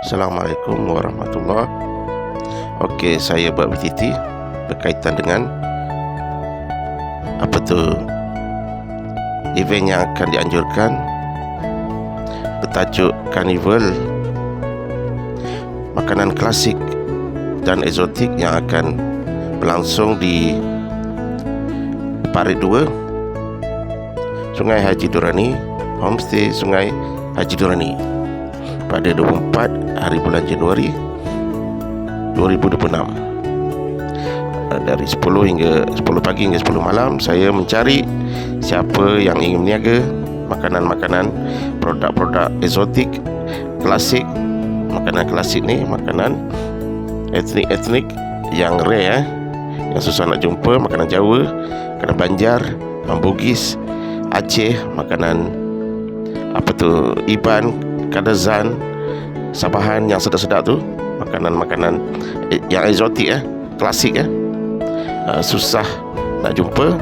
Assalamualaikum warahmatullahi Okey, saya buat BTT berkaitan dengan apa tu event yang akan dianjurkan. Bertajuk Carnival. Makanan klasik dan eksotik yang akan berlangsung di Parit 2 Sungai Haji Durani Homestay Sungai Haji Durani pada 24 hari bulan Januari 2026 dari 10 hingga 10 pagi hingga 10 malam saya mencari siapa yang ingin berniaga makanan-makanan produk-produk eksotik klasik makanan klasik ni makanan etnik-etnik yang rare eh? yang susah nak jumpa makanan Jawa makanan Banjar makanan Bugis Aceh makanan apa tu Iban Kadazan Sabahan yang sedap-sedap tu makanan-makanan eh, yang eksotik eh klasik eh. Uh, susah nak jumpa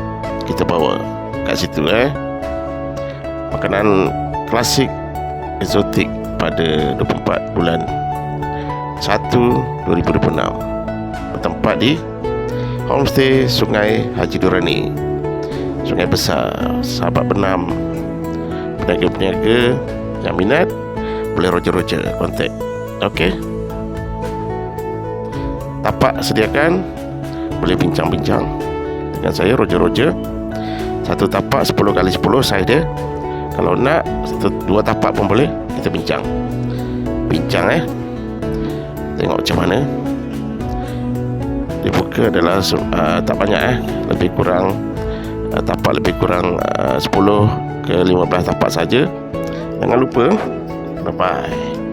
kita bawa kat situ eh. Makanan klasik eksotik pada 24 bulan 1 2026 bertempat di homestay Sungai Haji Durani Sungai Besar sahabat benam. Peniaga-peniaga yang minat boleh roger-roger kontak. Ok. Tapak sediakan boleh bincang-bincang. Dengan saya roger-roger satu tapak 10 kali 10 saya dia. Kalau nak satu, dua tapak pun boleh kita bincang. Bincang eh. Tengok macam mana. Dibuka adalah uh, tak banyak eh. Lebih kurang uh, tapak lebih kurang uh, 10 ke 15 tapak saja. Jangan lupa Bye-bye.